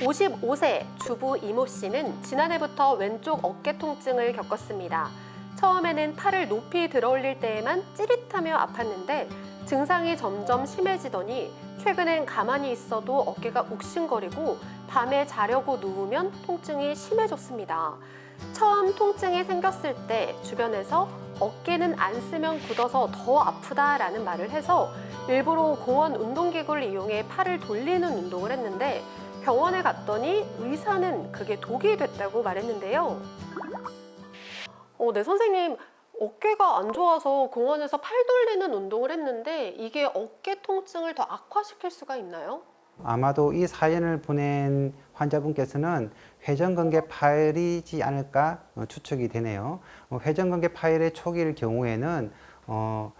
55세 주부 이모 씨는 지난해부터 왼쪽 어깨 통증을 겪었습니다. 처음에는 팔을 높이 들어 올릴 때에만 찌릿하며 아팠는데 증상이 점점 심해지더니 최근엔 가만히 있어도 어깨가 욱신거리고 밤에 자려고 누우면 통증이 심해졌습니다. 처음 통증이 생겼을 때 주변에서 어깨는 안 쓰면 굳어서 더 아프다라는 말을 해서 일부러 공원 운동기구를 이용해 팔을 돌리는 운동을 했는데 병원에 갔더니 의사는 그게 독이 됐다고 말했는데요. 어, 네, 선생님. 어깨가 안 좋아서 공원에서 팔 돌리는 운동을 했는데 이게 어깨 통증을 더 악화시킬 수가 있나요? 아마도 이 사연을 보낸 환자분께서는 회전근개 파열이지 않을까 어, 추측이 되네요. 어, 회전근개 파열의 초기일 경우에는 어,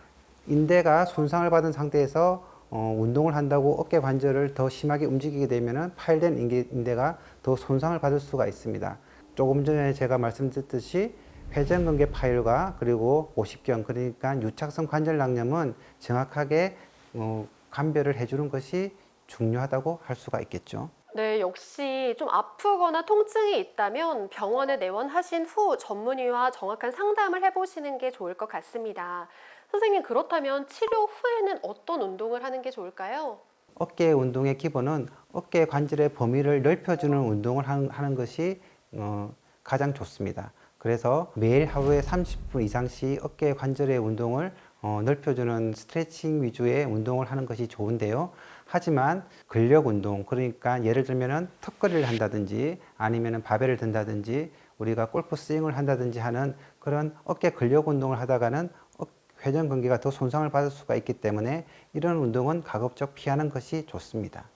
인대가 손상을 받은 상태에서 어, 운동을 한다고 어깨 관절을 더 심하게 움직이게 되면 파열된 인대, 인대가 더 손상을 받을 수가 있습니다. 조금 전에 제가 말씀드렸듯이 회전근개 파열과 그리고 오십견 그러니까 유착성 관절 낭염은 정확하게 어, 감별을 해주는 것이 중요하다고 할 수가 있겠죠. 네, 역시 좀 아프거나 통증이 있다면 병원에 내원하신 후 전문의와 정확한 상담을 해보시는 게 좋을 것 같습니다. 선생님, 그렇다면 치료 후에는 어떤 운동을 하는 게 좋을까요? 어깨 운동의 기본은 어깨 관절의 범위를 넓혀주는 운동을 하는, 것이 어, 가장 좋습니다. 그래서 매일 하루에 30분 이상씩 어깨 관절의 운동을 어, 넓혀주는 스트레칭 위주의 운동을 하는 것이 좋은데요. 하지만 근력 운동, 그러니까 예를 들면은 턱걸이를 한다든지 아니면은 바벨을 든다든지 우리가 골프 스윙을 한다든지 하는 그런 어깨 근력 운동을 하다가는 어- 회전근개가 더 손상을 받을 수가 있기 때문에 이런 운동은 가급적 피하는 것이 좋습니다.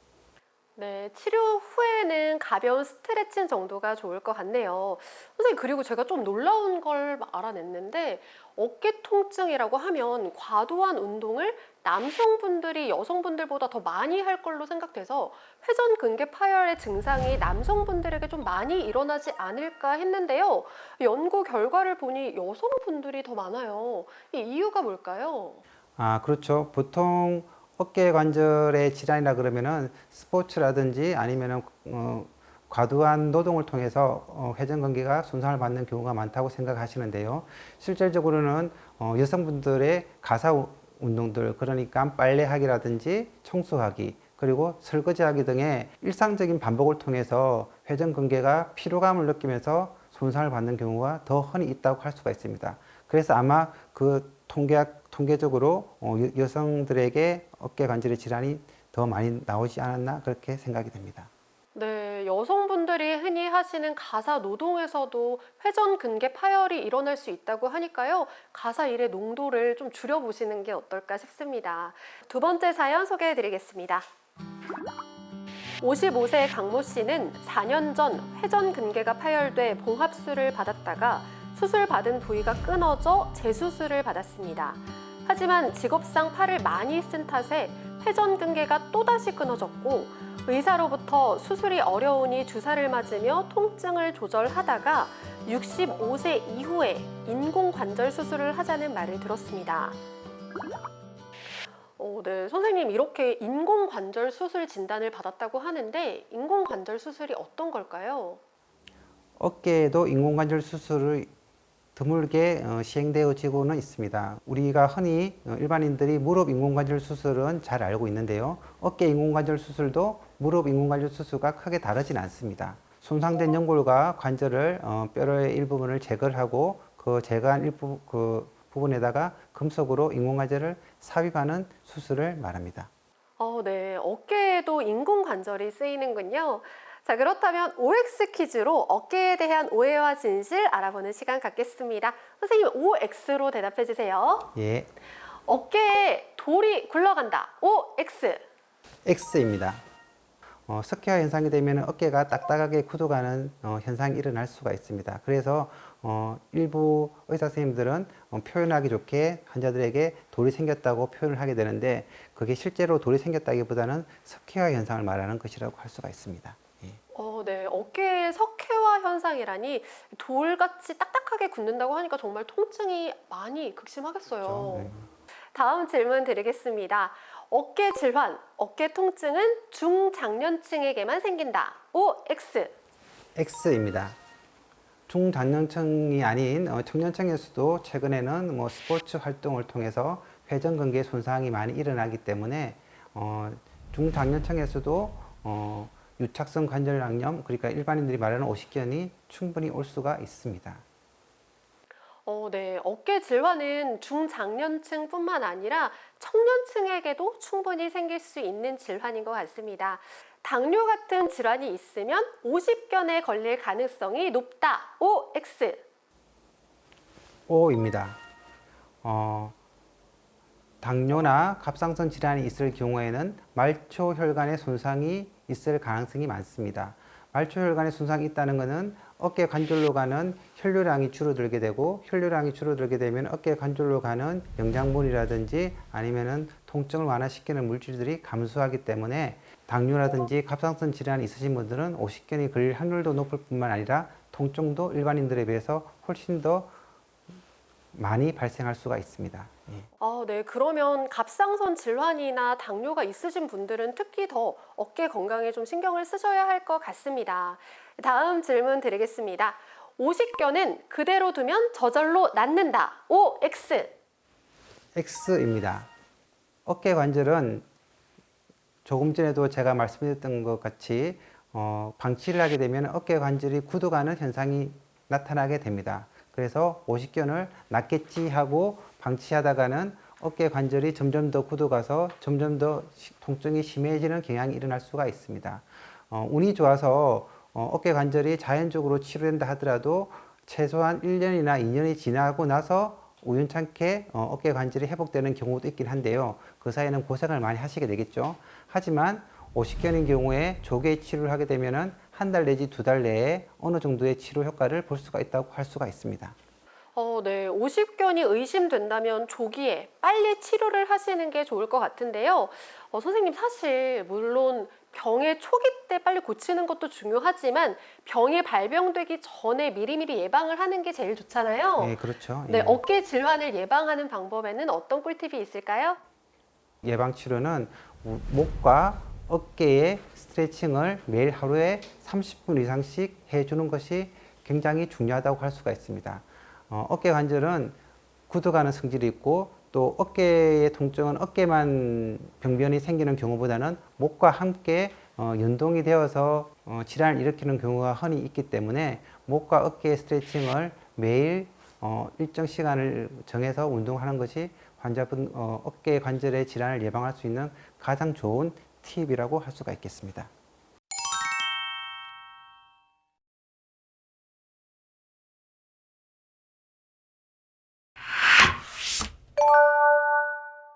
네, 치료 후에는 가벼운 스트레칭 정도가 좋을 것 같네요. 선생님, 그리고 제가 좀 놀라운 걸 알아냈는데, 어깨 통증이라고 하면 과도한 운동을 남성분들이 여성분들보다 더 많이 할 걸로 생각돼서 회전 근개 파열의 증상이 남성분들에게 좀 많이 일어나지 않을까 했는데요. 연구 결과를 보니 여성분들이 더 많아요. 이 이유가 뭘까요? 아, 그렇죠. 보통 어깨 관절의 질환이라 그러면은 스포츠라든지 아니면은 어, 과도한 노동을 통해서 어, 회전근개가 손상을 받는 경우가 많다고 생각하시는데요. 실질적으로는 어, 여성분들의 가사 우- 운동들 그러니까 빨래하기라든지 청소하기 그리고 설거지하기 등의 일상적인 반복을 통해서 회전근개가 피로감을 느끼면서 손상을 받는 경우가 더 흔히 있다고 할 수가 있습니다. 그래서 아마 그 통계 통계적으로 어, 여- 여성들에게 어깨 관절의 질환이 더 많이 나오지 않았나 그렇게 생각이 됩니다. 네, 여성분들이 흔히 하시는 가사 노동에서도 회전 근개 파열이 일어날 수 있다고 하니까요. 가사 일의 농도를 좀 줄여보시는 게 어떨까 싶습니다. 두 번째 사연 소개해 드리겠습니다. 55세 강모 씨는 4년 전 회전 근개가 파열돼 봉합술을 받았다가 수술 받은 부위가 끊어져 재수술을 받았습니다. 하지만 직업상 팔을 많이 쓴 탓에 회전근개가 또다시 끊어졌고 의사로부터 수술이 어려우니 주사를 맞으며 통증을 조절하다가 65세 이후에 인공관절 수술을 하자는 말을 들었습니다. 어, 네, 선생님 이렇게 인공관절 수술 진단을 받았다고 하는데 인공관절 수술이 어떤 걸까요? 어깨에도 인공관절 수술을 드물게 어, 시행되어지고는 있습니다. 우리가 흔히 어, 일반인들이 무릎 인공관절 수술은 잘 알고 있는데요. 어깨 인공관절 수술도 무릎 인공관절 수술과 크게 다르진 않습니다. 손상된 연골과 관절을 어, 뼈의 일부분을 제거를 하고 그 제거한 일부 그 부분에다가 금속으로 인공관절을 삽입하는 수술을 말합니다. 어, 네, 어깨에도 인공관절이 쓰이는군요. 자, 그렇다면 OX 퀴즈로 어깨에 대한 오해와 진실 알아보는 시간 갖겠습니다. 선생님, OX로 대답해 주세요. 예, 어깨에 돌이 굴러간다. OX. X입니다. 어, 석회화 현상이 되면 어깨가 딱딱하게 굳어가는 어, 현상이 일어날 수가 있습니다. 그래서 어, 일부 의사 선생님들은 어, 표현하기 좋게 환자들에게 돌이 생겼다고 표현을 하게 되는데 그게 실제로 돌이 생겼다기보다는 석회화 현상을 말하는 것이라고 할 수가 있습니다. 어. 어깨에 석회화 현상이라니 돌같이 딱딱하게 굳는다고 하니까 정말 통증이 많이 극심하겠어요. 그렇죠? 네. 다음 질문 드리겠습니다. 어깨 질환, 어깨 통증은 중장년층에게만 생긴다. O, X. X입니다. 중장년층이 아닌 어, 청년층에서도 최근에는 뭐 스포츠 활동을 통해서 회전근개 손상이 많이 일어나기 때문에 어, 중장년층에서도 어, 유착성 관절낭염 그러니까 일반인들이 말하는 오십견이 충분히 올 수가 있습니다. 어, 네. 어깨 질환은 중장년층뿐만 아니라 청년층에게도 충분히 생길 수 있는 질환인 것 같습니다. 당뇨 같은 질환이 있으면 50견에 걸릴 가능성이 높다. O, X. O입니다. 어, 당뇨나 갑상선 질환이 있을 경우에는 말초 혈관의 손상이 있을 가능성이 많습니다. 말초 혈관의 손상이 있다는 것은 어깨 관절로 가는 혈류량이 줄어들게 되고 혈류량이 줄어들게 되면 어깨 관절로 가는 영양분이라든지 아니면은 통증을 완화시키는 물질들이 감소하기 때문에 당뇨라든지 갑상선 질환이 있으신 분들은 오십견이 걸릴 확률도 높을 뿐만 아니라 통증도 일반인들에 비해서 훨씬 더 많이 발생할 수가 있습니다. 예. 아, 네. 그러면 갑상선 질환이나 당뇨가 있으신 분들은 특히 더 어깨 건강에 좀 신경을 쓰셔야 할 것 같습니다. 다음 질문 드리겠습니다. 오십견은 그대로 두면 저절로 낫는다. O, X. X입니다. 어깨 관절은 조금 전에도 제가 말씀드렸던 것 같이 어, 방치를 하게 되면 어깨 관절이 굳어가는 현상이 나타나게 됩니다. 그래서 오십견을 낫겠지 하고 방치하다가는 어깨 관절이 점점 더 굳어가서 점점 더 시- 통증이 심해지는 경향이 일어날 수가 있습니다. 어, 운이 좋아서 어, 어깨 관절이 자연적으로 치료된다 하더라도 최소한 1년이나 2년이 지나고 나서 우연찮게 어, 어깨 관절이 회복되는 경우도 있긴 한데요. 그 사이에는 고생을 많이 하시게 되겠죠. 하지만 오십견인 경우에 조기 치료를 하게 되면은 한 달 내지 두 달 내에 어느 정도의 치료 효과를 볼 수가 있다고 할 수가 있습니다. 어, 네. 오십견이 의심된다면 조기에 빨리 치료를 하시는 게 좋을 것 같은데요. 어, 선생님, 사실, 물론 병의 초기 때 빨리 고치는 것도 중요하지만 병이 발병되기 전에 미리미리 예방을 하는 게 제일 좋잖아요. 예, 그렇죠. 네, 예. 어깨 질환을 예방하는 방법에는 어떤 꿀팁이 있을까요? 예방 치료는 우- 목과 어깨의 스트레칭을 매일 하루에 30분 이상씩 해주는 것이 굉장히 중요하다고 할 수가 있습니다. 어, 어깨 관절은 굳어가는 성질이 있고 또 어깨의 통증은 어깨만 병변이 생기는 경우보다는 목과 함께 어, 연동이 되어서 어, 질환을 일으키는 경우가 흔히 있기 때문에 목과 어깨의 스트레칭을 매일 어, 일정 시간을 정해서 운동하는 것이 환자분 어, 어깨 관절의 질환을 예방할 수 있는 가장 좋은 팁이라고 할 수가 있겠습니다.